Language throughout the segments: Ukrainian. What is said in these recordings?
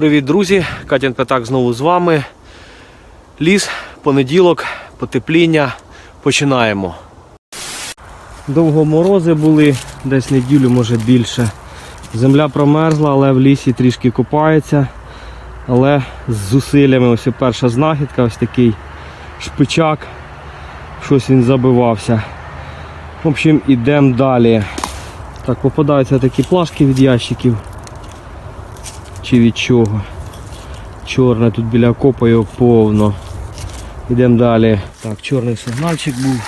Привіт, друзі! Катін Петак знову з вами. Ліс, понеділок, потепління. Починаємо. Довго морози були, десь неділю, може більше. Земля промерзла, але в лісі трішки купається. Але з зусиллями ось перша знахідка, ось такий шпичак. Щось він забивався. В общем, ідемо далі. Так, попадаються такі плашки від ящиків. Чи від чого. Чорне тут біля копа його повно. Йдемо далі. Так, чорний сигнальчик був.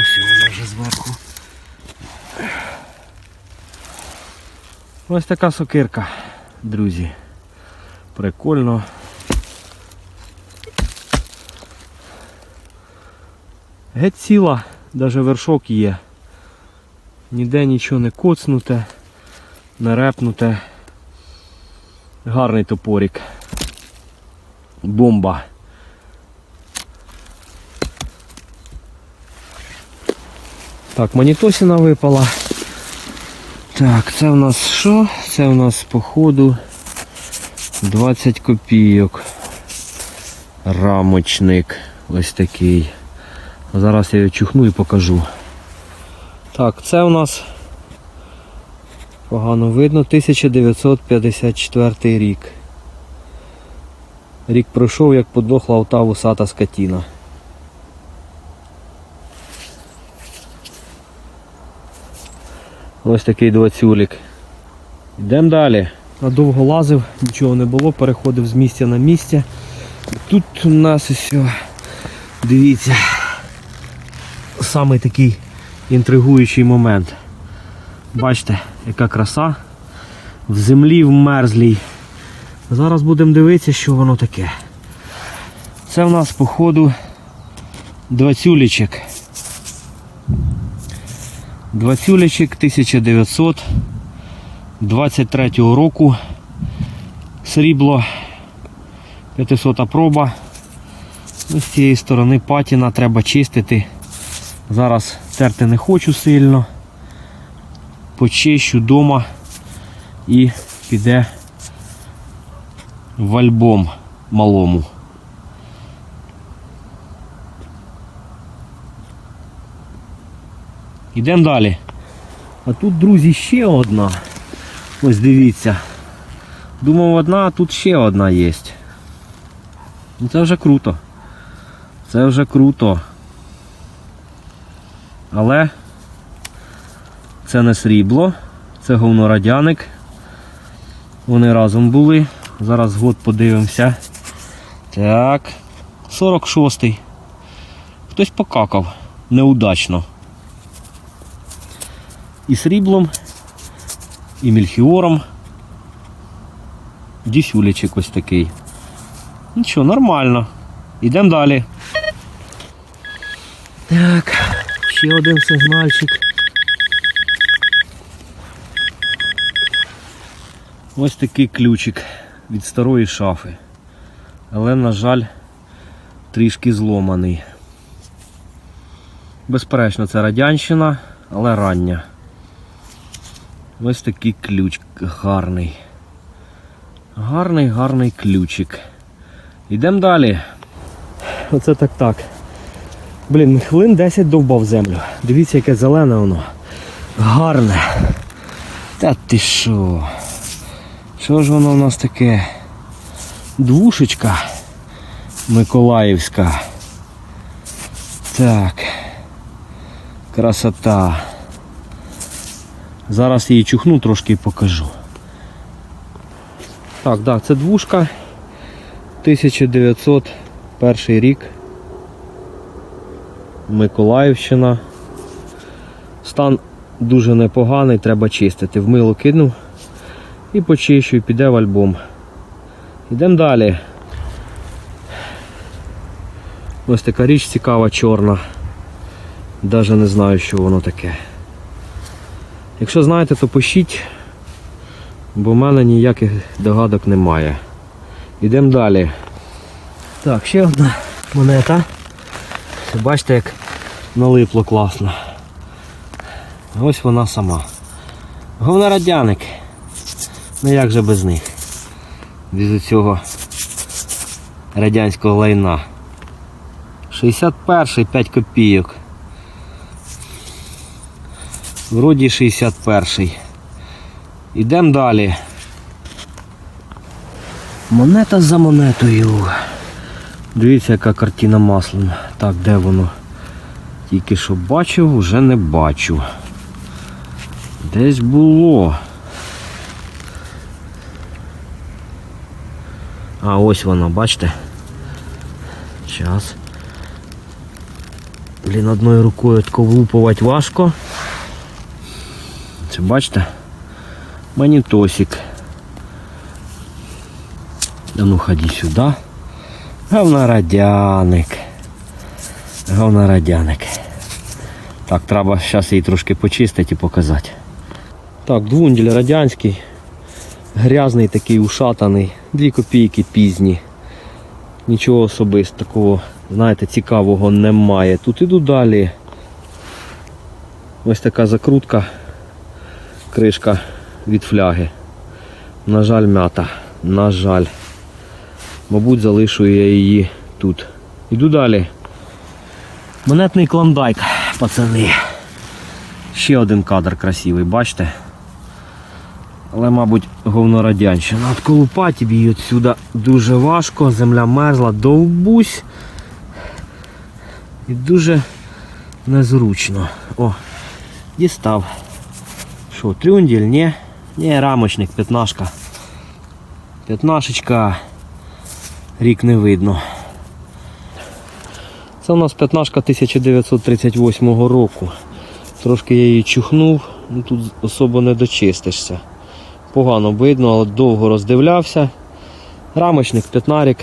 Ось воно вже зверху. Ось така сокирка, друзі. Прикольно. Геть ціла, навіть вершок є. Ніде нічого не коцнуте, не репнуте. Гарний топорик. Бомба. Так, манітосіна випала. Так, це в нас що? Це в нас походу 20 копійок. Рамочник. Ось такий. Зараз я його чухну і покажу. Так, це у нас погано видно 1954 рік. Рік пройшов, як подохла ота вусата скотіна. Ось такий двоцюлік. Йдемо далі. Надовго лазив, нічого не було, переходив з місця на місце. Тут у нас ось, дивіться, саме такий інтригуючий момент. Бачите, яка краса. В землі в мерзлій. Зараз будемо дивитися, що воно таке. Це в нас, походу, двацюлічик. Двацюлічик 1923 року. Срібло 500 проба. З цієї сторони патіна треба чистити. Зараз терти не хочу сильно. Почищу вдома і піде в альбом малому. Йдемо далі. А тут, друзі, ще одна. Ось дивіться. Думав одна, а тут ще одна є. Ну це вже круто. Це вже круто. Але це не срібло, це говнорадяник. Вони разом були. Зараз год подивимося. Так. 46-й. Хтось покакав. Неудачно. І сріблом, і мільхіором. Дісюлячик ось такий. Нічого, нормально. Йдемо далі. Так, ще один сигнальчик. Ось такий ключик від старої шафи. Але, на жаль, трішки зломаний. Безперечно, це радянщина, але рання. Ось такий ключ гарний. Гарний, гарний ключик. Йдемо далі. Оце так так. Блін, хвилин 10 довбав землю. Дивіться, яке зелене воно. Гарне. Та ти що? Що ж воно у нас таке? Двушечка Миколаївська. Так. Красота. Зараз її чухну трошки і покажу. Так, так, це двушка. 1901 рік. Миколаївщина. Стан дуже непоганий, треба чистити. В мило кинув і почищу, і піде в альбом. Йдемо далі. Ось така річ цікава, чорна. Навіть не знаю, що воно таке. Якщо знаєте, то пишіть, бо в мене ніяких догадок немає. Йдемо далі. Так, ще одна монета. Бачите, як налипло класно. Ось вона сама. Говнорадяник. Ну як же без них? Без цього радянського лайна. 61 5 копійок. Вроді 61. Ідемо далі. Монета за монетою. Дивіться, яка картина маслом. Так, де воно? Тільки що бачив, вже не бачу. Десь було. А ось воно, бачите? Зараз. Блін, одною рукою тако влупувати важко. Це бачите? Манітосик. А ну ходи сюди. Говнорадяник. Говнорадяник. Так, треба зараз її трошки почистити і показати. Так, двунділь радянський. Грязний такий ушатаний. Дві копійки пізні. Нічого особисто такого, знаєте, цікавого немає. Тут іду далі. Ось така закрутка, кришка від фляги. На жаль, м'ята. На жаль. Мабуть, залишу я її тут. Іду далі. Монетний клондайк, пацани. Ще один кадр красивий, бачите? Але, мабуть, говнорадянщина. От колупати її отсюди дуже важко, земля мерзла, довбусь. І дуже незручно. О, дістав. Що, трюнділь? Ні? Ні, рамочник, п'ятнашка. П'ятнашечка. Рік не видно. Це у нас п'ятнашка 1938 року. Трошки я її чухнув, ну тут особо не дочистишся. Погано видно, але довго роздивлявся. Рамочник, п'ятнарик.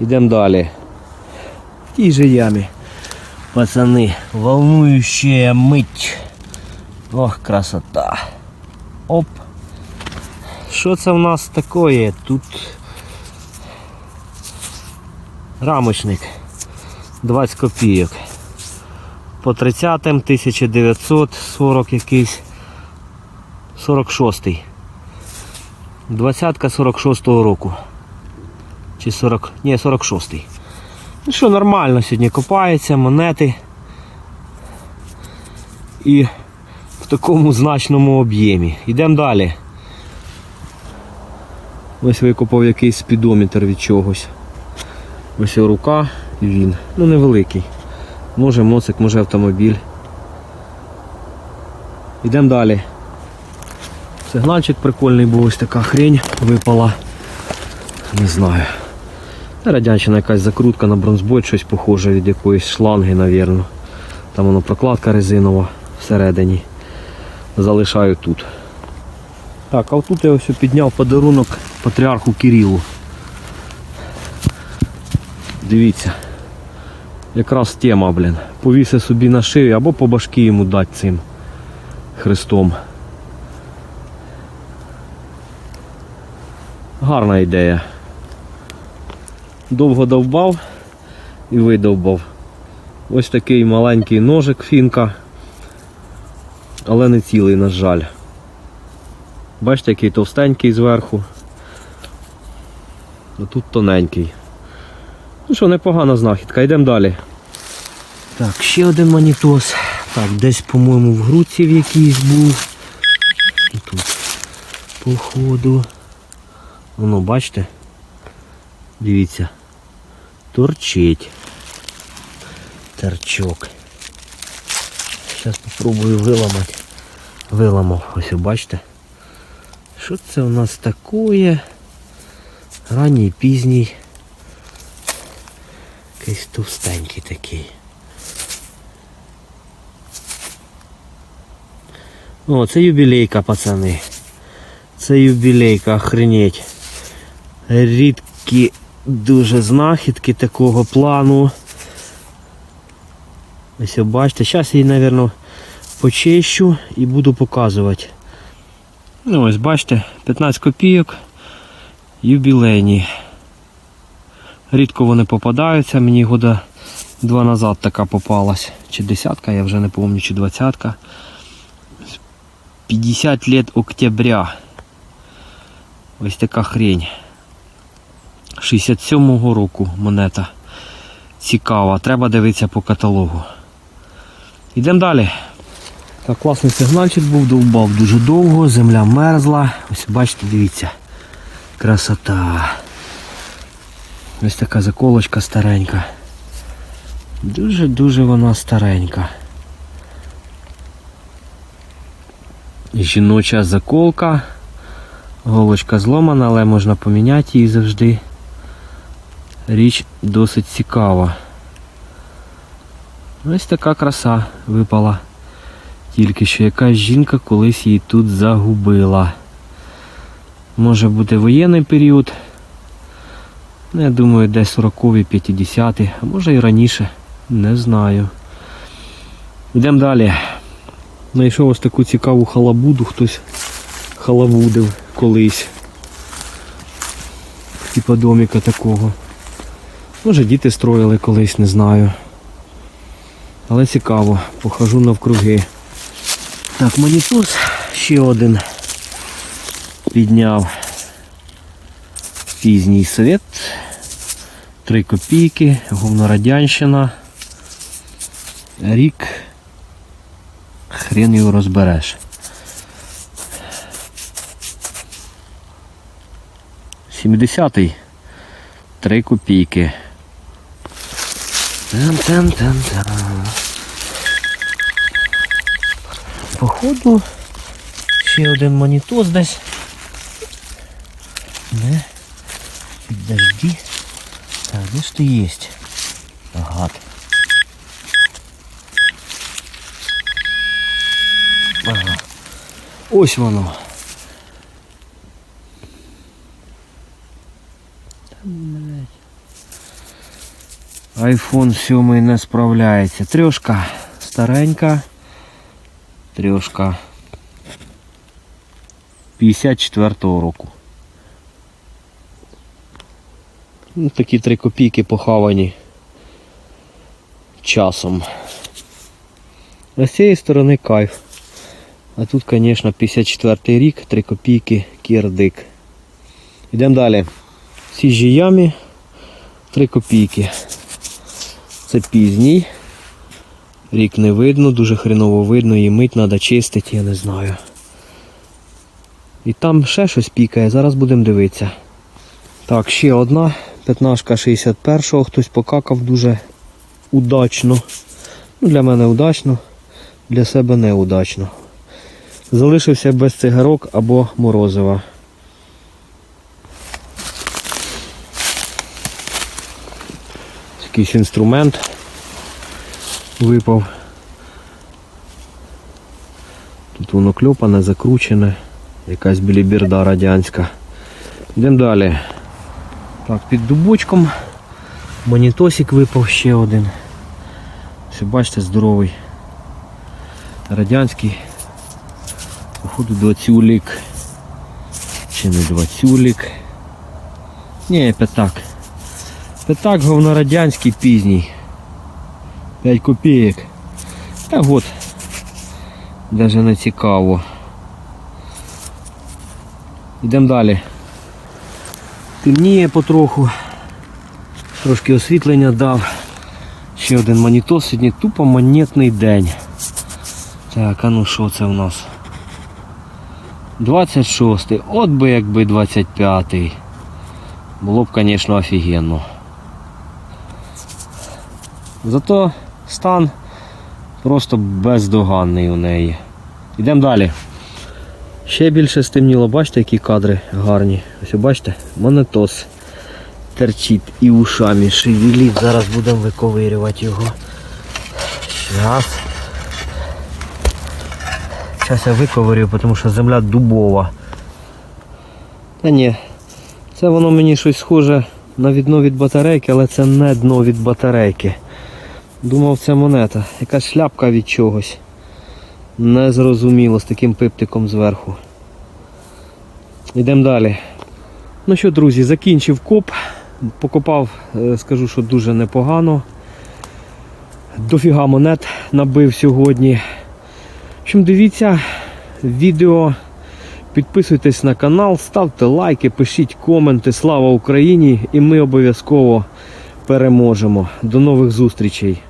Йдемо далі. В тій же ямі. Пацани, волнуючая мить. Ох, красота. Оп. Що це в нас таке? Тут рамочник 20 копійок. По 30-м 1940 якийсь 46-й. Двадцятка 46-го року. Чи 40. Ні, 46-й. Ну що, нормально сьогодні копається, монети. І в такому значному об'ємі. Йдемо далі. Ось викопав якийсь спідометр від чогось. Ось рука і він. Ну невеликий. Може моцик, може автомобіль. Йдемо далі. Сигнальчик прикольний був, ось така хрень випала. Не знаю. Це радянщина якась закрутка на бронзбойт, щось похоже від якоїсь шланги, навірно. Там воно прокладка резинова всередині. Залишаю тут. Так, а отут я ось підняв подарунок патріарху Кирилу. Дивіться. Якраз тема, блін. Повіси собі на шию або по башки йому дати цим хрестом. Гарна ідея. Довго довбав і видовбав. Ось такий маленький ножик фінка, але не цілий, на жаль. Бачите, який товстенький зверху. А тут тоненький. Ну що, непогана знахідка, йдемо далі. Так, ще один манітос. Так, десь, по-моєму, в грудці в якійсь був. І тут, походу. Воно, бачите? Дивіться. Торчить. Торчок. Зараз спробую виламати. Виламав. Ось бачите. Що це у нас таке? Ранній, пізній. Якийсь товстенький такий. О, це юбілейка, пацани. Це юбілейка, охренеть. Рідкі дуже знахідки такого плану. Ось бачите, зараз її, мабуть, почищу і буду показувати. Ну ось бачите, 15 копійок юбілейні. Рідко вони попадаються, мені года два назад така попалась. Чи десятка, я вже не пам'ятаю, чи двадцятка. 50 лет октября. Ось така хрень. 67-го року монета. Цікава, треба дивитися по каталогу. Йдемо далі. Так, класний сигнальчик був, довбав дуже довго, земля мерзла. Ось бачите, дивіться. Красота. Ось така заколочка старенька. Дуже-дуже вона старенька. Жіноча заколка. Голочка зломана, але можна поміняти її завжди. Річ досить цікава. Ось така краса випала. Тільки що якась жінка колись її тут загубила. Може бути воєнний період. Ну, я думаю, десь 40-ті, 50-ті, а може і раніше. Не знаю. Йдемо далі. Знайшов ось таку цікаву халабуду, хтось халабудив колись. Типа доміка такого. Може діти строїли колись, не знаю. Але цікаво, похожу навкруги. Так, монітус ще один підняв пізній світ. Три копійки, говнорадянщина. Рік. Хрен його розбереш. Сімдесятий. Три копійки. Тан-тан-тан-тан. Походу, ще один монітос десь. Не. Підожди. Так, де ж ти єсть? Гад. Ага. Ось воно. Айфон 7 не справляється. Трьошка старенька. Трьошка 54-го року. Ну, такі три копійки похавані часом. А з цієї сторони кайф. А тут, звісно, 54 рік, 3 копійки, кірдик. Йдемо далі. Цій ямі 3 копійки. Це пізній. Рік не видно, дуже хреново видно, її мить треба чистити, я не знаю. І там ще щось пікає, зараз будемо дивитися. Так, ще одна. П'ятнашка 61-го, хтось покакав дуже удачно. Ну, Для мене удачно, для себе неудачно. Залишився без цигарок або морозива. Якийсь інструмент випав. Тут воно кльопане, закручене, якась білібірда радянська. Йдемо далі. Так, під дубочком монітосик випав ще один. Все, бачите, здоровий. Радянський. Походу двадцюлік. Чи не двадцюлік. Ні, п'ятак. П'ятак говнорадянський пізній. 5 копійок. Та от. Даже не цікаво. Йдемо далі. Темніє потроху. Трошки освітлення дав. Ще один монітор, сьогодні тупо монетний день. Так, а ну що це у нас? 26 й От би якби 25-й. Було б, звісно, офігенно. Зато стан просто бездоганний у неї. Йдемо далі. Ще більше стемніло, бачите, які кадри гарні. Ось бачите, монетос терчить і ушами шевелить. Зараз будемо виковирювати його. Зараз. Зараз я виковирю, тому що земля дубова. Та ні, це воно мені щось схоже на відно від батарейки, але це не дно від батарейки. Думав, це монета. Якась шляпка від чогось. Незрозуміло з таким пиптиком зверху. Йдемо далі. Ну що, друзі, закінчив коп. Покопав, е, скажу, що дуже непогано. Дофіга монет набив сьогодні. В общем, дивіться відео Підписуйтесь на канал, ставте лайки, пишіть коменти. Слава Україні! І ми обов'язково переможемо. До нових зустрічей!